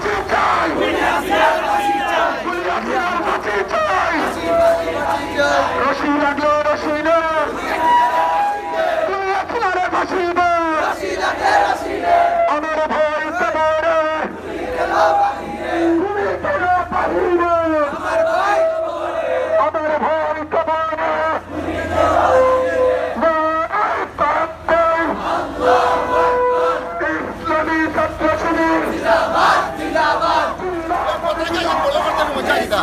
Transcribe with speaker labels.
Speaker 1: Matthew নেতা